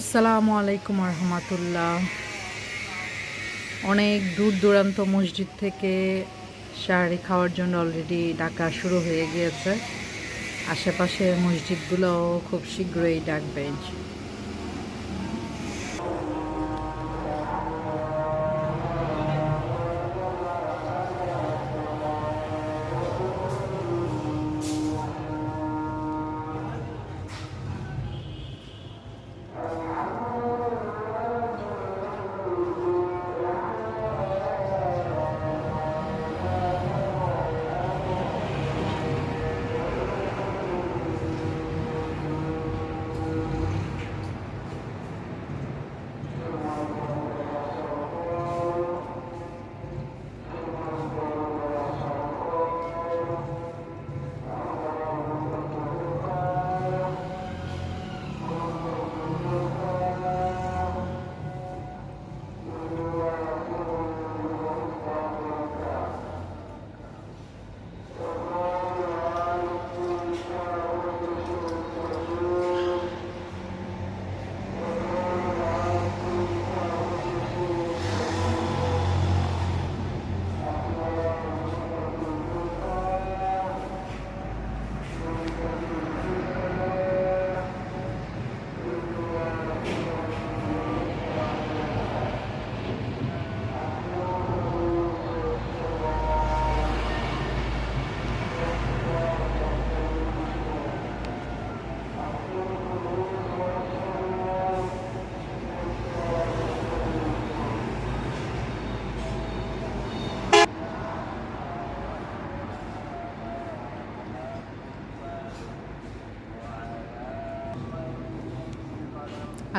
আসসালামু আলাইকুম রহমতুল্লাহ অনেক দূর দূরান্ত মসজিদ থেকে শাহরি খাওয়ার জন্য অলরেডি ডাকা শুরু হয়ে গিয়েছে। আশেপাশের মসজিদগুলোও খুব শীঘ্রই ডাকবে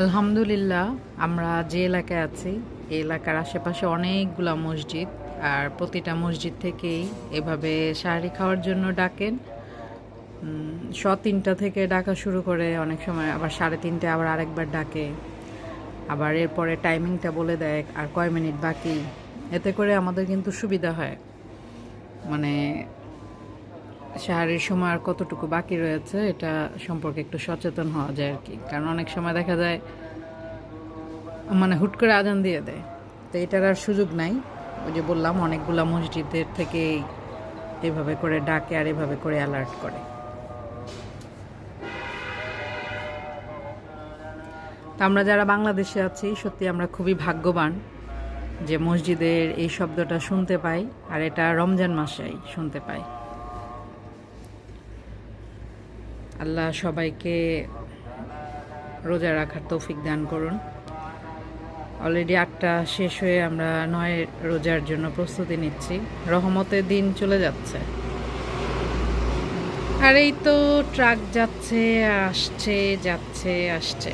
আলহামদুলিল্লাহ, আমরা যে এলাকায় আছি, এই এলাকার আশেপাশে অনেকগুলা মসজিদ, আর প্রতিটা মসজিদ থেকেই এভাবে শাড়ি খাওয়ার জন্য ডাকেন। স তিনটা থেকে ডাকা শুরু করে অনেক সময় আবার সাড়ে তিনটে আবার আরেকবার ডাকে। আবার এরপরে টাইমিংটা বলে দেয়, আর কয় মিনিট বাকি। এতে করে আমাদের কিন্তু সুবিধা হয়। মানে শাহরির সময় আর কতটুকু বাকি রয়েছে, এটা সম্পর্কে একটু সচেতন হওয়া যায় আর কি। কারণ অনেক সময় দেখা যায় মানে হুট করে আজান দিয়ে দেয়। তো এটার আর সুযোগ নাই। ওই যে বললাম, অনেকগুলা মসজিদের থেকে এভাবে করে ডাকে আর এভাবে করে অ্যালার্ট করে। তা আমরা যারা বাংলাদেশে আছি, সত্যি আমরা খুবই ভাগ্যবান যে মসজিদের এই শব্দটা শুনতে পাই, আর এটা রমজান মাসেই শুনতে পাই। আল্লাহ সবাইকে রোজা রাখার তৌফিক দান করুন। অলরেডি আটটা শেষ হয়ে আমরা নয় রোজার জন্য প্রস্তুতি নিচ্ছি। রহমতের দিন চলে যাচ্ছে। আর এই তো ট্রাক যাচ্ছে, আসছে যাচ্ছে, আসছে।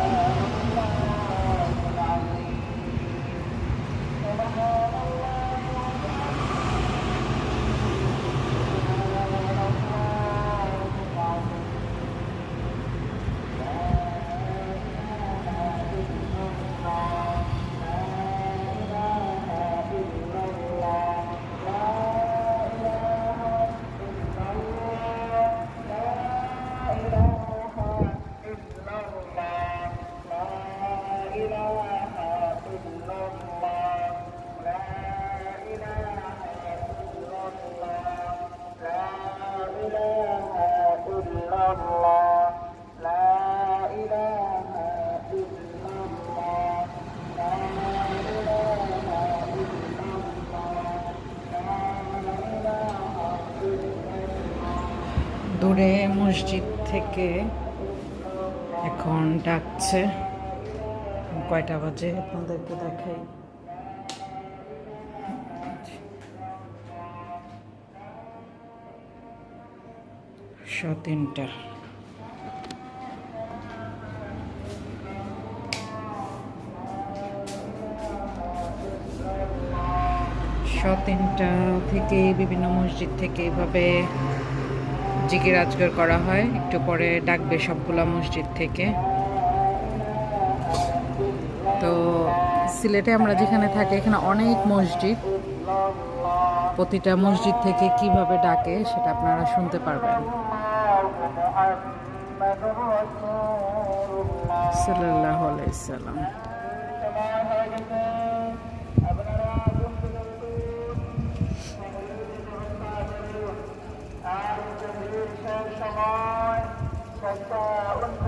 দূরে মসজিদ থেকে এখন ডাকছে। কয়টা বাজে? আপনাদেরকে দেখাই। তিনটা। তিনটা থেকে বিভিন্ন মসজিদ থেকে এভাবে জিকির আজগর করা হয়, একটু পরে ডাকবে সবগুলা মসজিদ থেকে। তো সিলেটে আমরা যেখানে থাকি, এখানে অনেক মসজিদ। প্রতিটা মসজিদ থেকে কীভাবে ডাকে, সেটা আপনারা শুনতে পারবেন। সাল্লাহ আলাইসাল্লাম আপনারা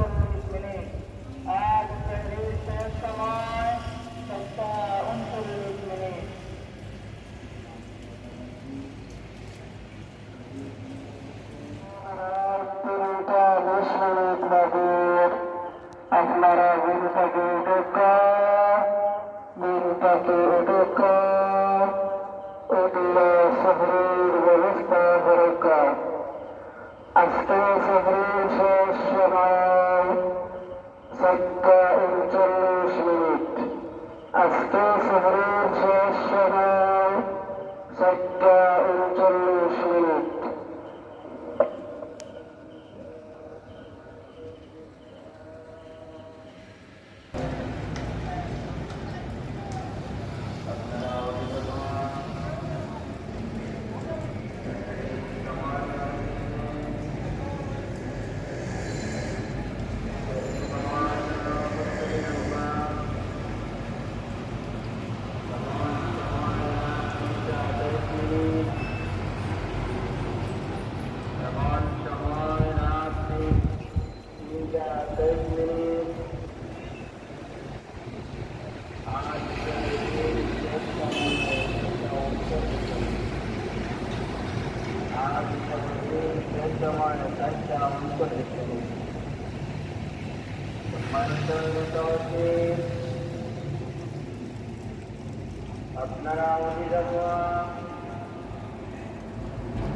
আপনারা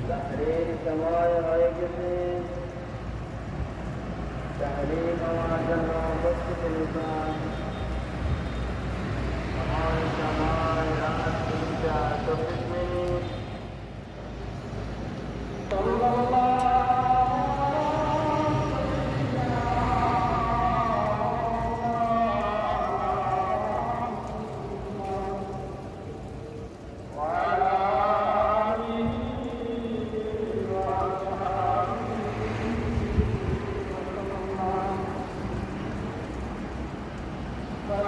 তাহরির সময় হয়ে গেছে। তাহরির হওয়ার জন্য উপস্থিত নিতাম সময় সময় রাত তিনটা চব্বিশ